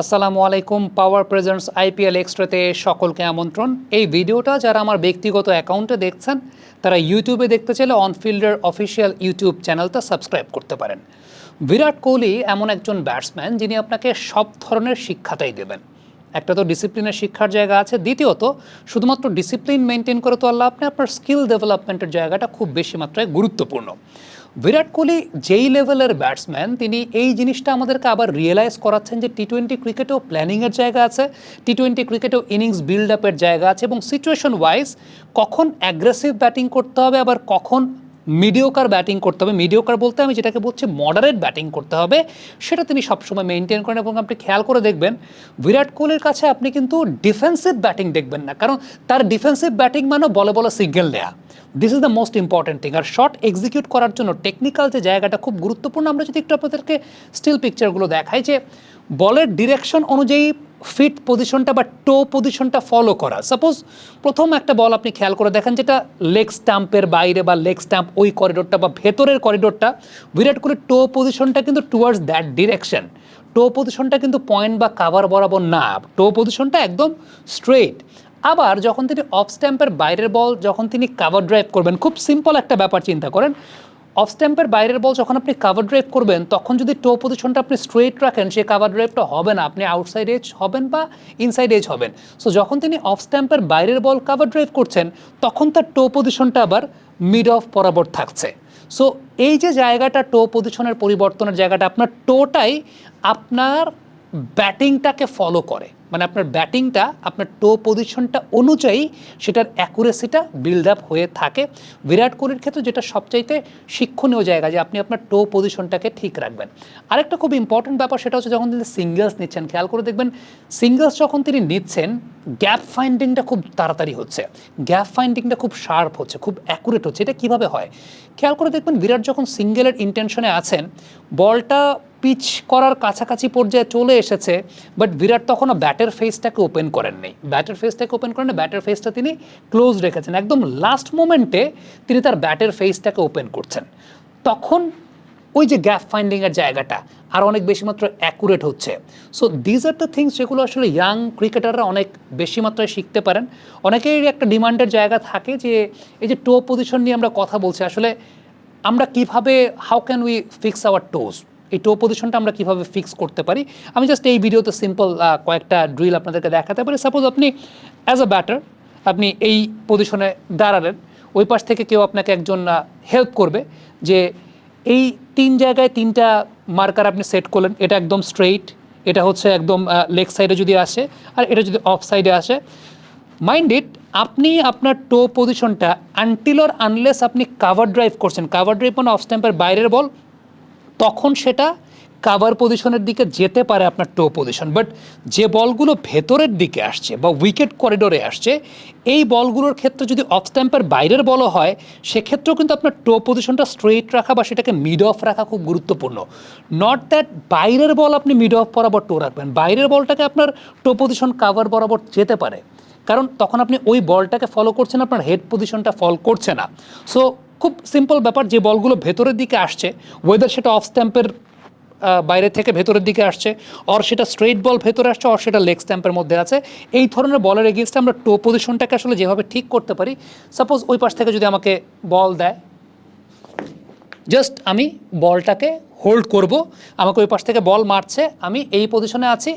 আসসালামু আলাইকুম পাওয়ার presents IPL এক্সট্রাতে সকলকে আমন্ত্রণ। এই ভিডিওটা যারা আমার ব্যক্তিগত অ্যাকাউন্টে দেখছেন, তারা ইউটিউবে দেখতে চাইলে অনফিল্ডের অফিসিয়াল ইউটিউব চ্যানেলটা সাবস্ক্রাইব করতে পারেন। বিরাট কোহলি এমন একজন ব্যাটসম্যান যিনি আপনাকে সব ধরনের শিক্ষাটাই দেবেন। একটা তো ডিসিপ্লিনের শিক্ষার জায়গা আছে, দ্বিতীয়ত শুধুমাত্র ডিসিপ্লিন মেনটেন করে তো আল্লাহ আপনি আপনার স্কিল ডেভেলপমেন্টের জায়গাটা খুব বেশি মাত্রায় গুরুত্বপূর্ণ। বিরাট কোহলি যেই লেভেলের ব্যাটসম্যান তিনি এই জিনিসটা আমাদেরকে আবার রিয়েলাইজ করাচ্ছেন যে টি টোয়েন্টি ক্রিকেটেও প্ল্যানিংয়ের জায়গা আছে টি টোয়েন্টি ক্রিকেটেও ইনিংস বিল্ড আপের জায়গা আছে এবং সিচুয়েশন ওয়াইজ কখন অ্যাগ্রেসিভ ব্যাটিং করতে হবে, আবার কখন মিডিওকার ব্যাটিং করতে হবে। মিডিওকার বলতে আমি যেটাকে বলছি মডারেট ব্যাটিং করতে হবে, সেটা তিনি সবসময় মেনটেন করেন এবং আপনি খেয়াল করে দেখবেন, বিরাট কোহলির কাছে আপনি কিন্তু ডিফেন্সিভ ব্যাটিং দেখবেন না, কারণ তার ডিফেন্সিভ ব্যাটিং মানে বলে বলে সিগন্যাল দেয়া। This is the most important thing R short execute করার জন্য টেকনিক্যাল যে জায়গাটা খুব গুরুত্বপূর্ণ, আমরা যদি একটু আপনাদেরকে স্টিল পিকচারগুলো দেখাই যে বলের ডিরেকশন অনুযায়ী ফিট পজিশনটা বা টো পজিশনটা ফলো করা। সাপোজ প্রথম একটা বল আপনি খেয়াল করে দেখেন যেটা লেগ স্টাম্পের বাইরে বা লেগ স্টাম্প ওই করিডোরটা বা ভেতরের করিডোরটা বিরাট কোহলির টো পজিশনটা কিন্তু টুয়ার্ডস দ্যাট ডিরেকশন টো পজিশনটা কিন্তু পয়েন্ট বা কাভার বরাবর না। টো পজিশনটা একদম স্ট্রেট আবার যখন তিনি অফ স্ট্যাম্পের বাইরের বল যখন তিনি কাভার ড্রাইভ করবেন, খুব সিম্পল একটা ব্যাপার চিন্তা করেন অফ স্ট্যাম্পের বাইরের বল যখন আপনি কাভার ড্রাইভ করবেন, তখন যদি টো পজিশনটা আপনি স্ট্রেট রাখেন সেই কাভার ড্রাইভটা হবে না। আপনি আউটসাইড এজ হবেন বা ইনসাইড এজ হবেন। সো যখন তিনি অফ স্ট্যাম্পের বাইরের বল কাভার ড্রাইভ করছেন, তখন তার টো পজিশনটা আবার মিড অফ বরাবর থাকছে। সো এই যে জায়গাটা টো পজিশনের পরিবর্তনের জায়গাটা, আপনার টোটাই আপনার ব্যাটিংটাকে ফলো করে। মানে আপনার ব্যাটিংটা, আপনার টো পজিশনটা অনুযায়ী সেটার অ্যাকুরেসিটা বিল্ড আপ হয়ে থাকে। বিরাট কোহলির ক্ষেত্রে যেটা সবচাইতে শিক্ষণীয় জায়গা যে আপনি আপনার টো পজিশনটাকে ঠিক রাখবেন। আরেকটা খুব ইম্পর্টেন্ট ব্যাপার সেটা হচ্ছে যখন তিনি সিঙ্গেলস নিচ্ছেন, খেয়াল করে দেখবেন সিঙ্গেলস যখন তিনি নিচ্ছেন গ্যাপ ফাইন্ডিংটা খুব তাড়াতাড়ি হচ্ছে। গ্যাপ ফাইন্ডিংটা খুব শার্প হচ্ছে, খুব অ্যাকুরেট হচ্ছে। এটা কীভাবে হয়? খেয়াল করে দেখবেন বিরাট যখন সিঙ্গেলের ইন্টেনশনে আছেন, বলটা পিচ করার কাছাকাছি পর্যায়ে চলে এসেছে বাট বিরাট তখনও ব্যাটের ফেসটাকে ওপেন করেননি। ব্যাটের ফেসটাকে ওপেন করেন ব্যাটের ফেসটা তিনি ক্লোজ রেখেছেন। একদম লাস্ট মোমেন্টে তিনি তার ব্যাটের ফেসটাকে ওপেন করছেন। তখন ওই যে গ্যাপ ফাইন্ডিংয়ের জায়গাটা আর অনেক বেশি মাত্র অ্যাকুরেট হচ্ছে। So these are the things যেগুলো আসলে ইয়াং ক্রিকেটাররা অনেক বেশি মাত্রায় শিখতে পারেন। অনেকেরই একটা ডিমান্ডের জায়গা থাকে যে, এই যে টো পজিশন নিয়ে আমরা কথা বলছি, আসলে আমরা কীভাবে how can we fix our toes এই টো পজিশনটা আমরা কীভাবে ফিক্স করতে পারি? আমি জাস্ট এই ভিডিওতে সিম্পল কয়েকটা ড্রিল আপনাদেরকে দেখাতে পারি। সাপোজ আপনি অ্যাজ আ ব্যাটার আপনি এই পজিশনে দাঁড়ালেন, ওই পাশ থেকে কেউ আপনাকে একজন হেল্প করবে যে এই তিন জায়গায় তিনটা মার্কার আপনি সেট করলেন, এটা একদম স্ট্রেইট এটা হচ্ছে একদম লেগ সাইডে যদি আসে আর এটা যদি অফ সাইডে আসে। মাইন্ড ইট আপনি আপনার টো পজিশনটা আনটিল অর আনলেস আপনি কাভার ড্রাইভ করছেন। কাভার ড্রাইভ মানে অফ স্ট্যাম্পের বাইরের বল তখন সেটা কাভার পজিশনের দিকে যেতে পারে আপনার টো পজিশন বাট যে বলগুলো ভেতরের দিকে আসছে বা উইকেট করিডোরে আসছে, এই বলগুলোর ক্ষেত্রে যদি অফ স্ট্যাম্পের বাইরের বলও হয়, সেক্ষেত্রেও কিন্তু আপনার টো পজিশনটা স্ট্রেট রাখা বা সেটাকে মিড অফ রাখা খুব গুরুত্বপূর্ণ। নট দ্যাট বাইরের বল আপনি মিড অফ বরাবর টো রাখবেন, বাইরের বলটাকে আপনার টো পজিশন কাভার বরাবর যেতে পারে। কারণ তখন আপনি ওই বলটাকে ফলো করছেন, আপনার হেড পজিশনটা ফল করছে না। সো খুব সিম্পল ব্যাপার যে বলগুলো ভেতরের দিকে আসছে ওয়েদার সেটা অফ স্ট্যাম্পের বাইরে থেকে ভেতরের দিকে আসছে অর সেটা স্ট্রেট বল ভেতরে আসছে অর সেটা লেগ স্ট্যাম্পের মধ্যে আছে, এই ধরনের বলের এগেনস্টে আমরা টো পজিশনটাকে আসলে যেভাবে ঠিক করতে পারি সাপোজ ওই পাশ থেকে যদি আমাকে বল দেয় জাস্ট আমি বলটাকে হোল্ড করব, আমাকে ওই পাশ থেকে বল মারছে, আমি এই পজিশনে আছি,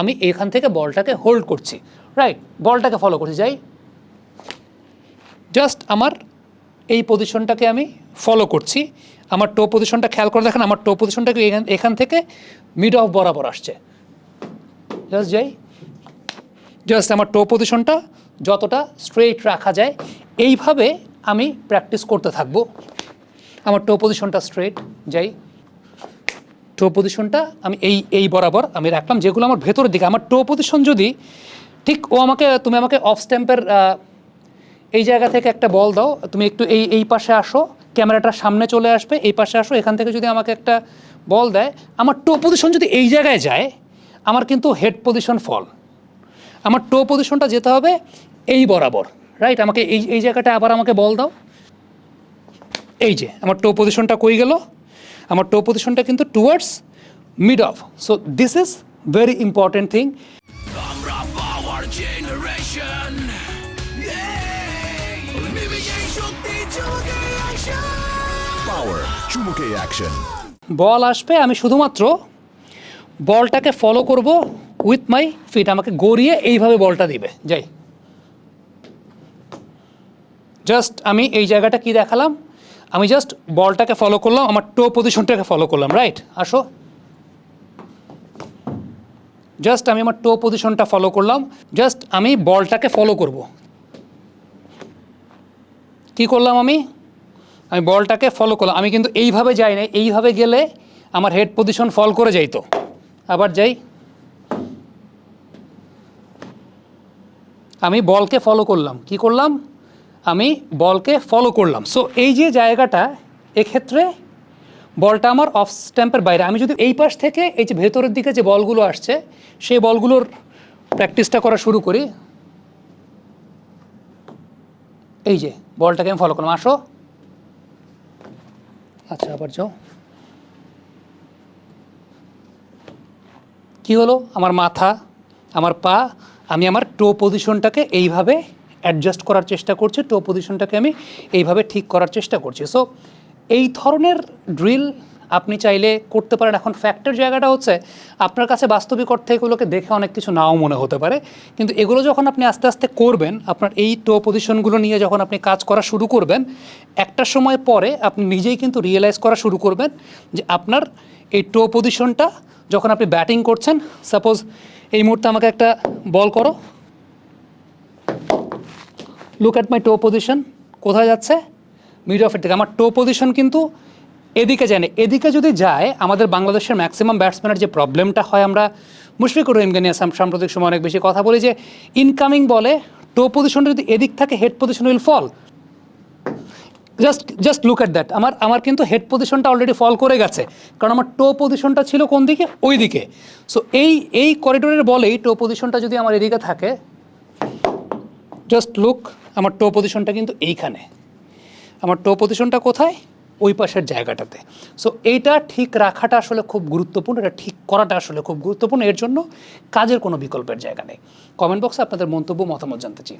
আমি এখান থেকে বলটাকে হোল্ড করছি রাইট বলটাকে ফলো করছি, যাই জাস্ট আমার এই পজিশনটাকে আমি ফলো করছি। আমার টো পজিশনটা খেয়াল করে দেখেন, আমার টো পজিশনটাকে এখান এখান থেকে মিড অফ বরাবর আসছে। জাস্ট যাই। জাস্ট আমার টো পজিশনটা যতটা স্ট্রেট রাখা যায়, এইভাবে আমি প্র্যাকটিস করতে থাকব। আমার টো পজিশনটা স্ট্রেট যাই। টো পজিশনটা আমি এই এই বরাবর আমি রাখলাম, যেগুলো আমার ভেতরের দিকে। আমার টো পজিশন যদি ঠিক ও আমাকে, তুমি আমাকে অফ স্ট্যাম্পের এই জায়গা থেকে একটা বল দাও। তুমি একটু এই এই পাশে আসো। ক্যামেরাটার সামনে চলে আসবে, এই পাশে আসো। এখান থেকে যদি আমাকে একটা বল দেয়, আমার টো পজিশন যদি এই জায়গায় যায়, আমার কিন্তু হেড পজিশন ফল আমার টো পজিশনটা যেতে হবে এই বরাবর রাইট আমাকে এই এই জায়গাটা আবার আমাকে বল দাও। এই যে, আমার টো পজিশনটা কই গেল? আমার টো পজিশনটা কিন্তু towards mid off so this is very important thing আমরা পাওয়ার জেনারেশন Power. চুমুকে অ্যাকশন বল আসবে, আমি শুধুমাত্র বলটাকে ফলো করব উইথ মাই ফিট আমাকে গড়িয়ে এইভাবে বলটা দিবে। যাই। জাস্ট আমি এই জায়গাটা কি দেখালাম? আমি জাস্ট বলটাকে ফলো করলাম, আমার টো পজিশনটাকে ফলো করলাম রাইট আসো। জাস্ট আমি আমার টো পজিশনটা ফলো করলাম। জাস্ট আমি বলটাকে ফলো করব। কি করলাম আমি? আমি বলটাকে ফলো করলাম। আমি কিন্তু এইভাবে যাই না এইভাবে গেলে আমার হেড পজিশন ফল করে যাইতো। আবার যাই। আমি বলকে ফলো করলাম। কি করলাম? আমি বলকে ফলো করলাম। সো এই যে জায়গাটা, এক্ষেত্রে বলটা আমার অফ স্ট্যাম্পের বাইরে। আমি যদি এই পাশ থেকে এই যে ভেতরের দিকে যে বলগুলো আসছে, সেই বলগুলোর প্র্যাকটিসটা করা শুরু করি। এই যে, বলটাকে আমি ফলো করলাম। আসো। আচ্ছা আবার যাও। কি হলো? আমার মাথা, আমার পা, আমি আমার টো পজিশনটাকে এইভাবে অ্যাডজাস্ট করার চেষ্টা করছি টো পজিশনটাকে আমি এইভাবে ঠিক করার চেষ্টা করছি। সো এই ধরনের ড্রিল আপনি চাইলে করতে পারেন। এখন ফ্যাক্টের জায়গাটা হচ্ছে, আপনার কাছে বাস্তবিক অর্থে এগুলোকে দেখে অনেক কিছু নাও মনে হতে পারে। কিন্তু এগুলো যখন আপনি আস্তে আস্তে করবেন, আপনার এই টো পজিশনগুলো নিয়ে যখন আপনি কাজ করা শুরু করবেন, একটা সময় পরে আপনি নিজেই কিন্তু রিয়েলাইজ করা শুরু করবেন যে আপনার এই টো পজিশনটা যখন আপনি ব্যাটিং করছেন সাপোজ এই মুহূর্তে আমাকে একটা বল করো। Look at my toe position কোথায় যাচ্ছে? মিড অফের থেকে। আমার টো পজিশন কিন্তু এদিকে যায় না এদিকে যদি যায়, আমাদের বাংলাদেশের ম্যাক্সিমাম ব্যাটসম্যানের যে প্রবলেমটা হয়, আমরা মুশফিকুর রহিমকে নিয়ে সাম- সাম্প্রতিক সময় অনেক বেশি কথা বলি যে ইনকামিং বলে টো পজিশনটা যদি এদিক থাকে head position will fall just just look at that আমার আমার কিন্তু হেড পজিশনটা অলরেডি ফল করে গেছে। কারণ আমার টো পজিশনটা ছিল কোন দিকে? ওই দিকে সো এই এই করিডোরের বলেই টো পজিশনটা যদি আমার এদিকে থাকে জাস্ট লুক আমার টো পজিশনটা কিন্তু এইখানে। আমার টো পজিশনটা কোথায়? ওই পাশের জায়গাটাতে। সো এইটা ঠিক রাখাটা আসলে খুব গুরুত্বপূর্ণ, এটা ঠিক করাটা আসলে খুব গুরুত্বপূর্ণ। এর জন্য কাজের কোনো বিকল্পের জায়গা নেই। কমেন্ট বক্সে আপনাদের মন্তব্য, মতামত জানতে চাই।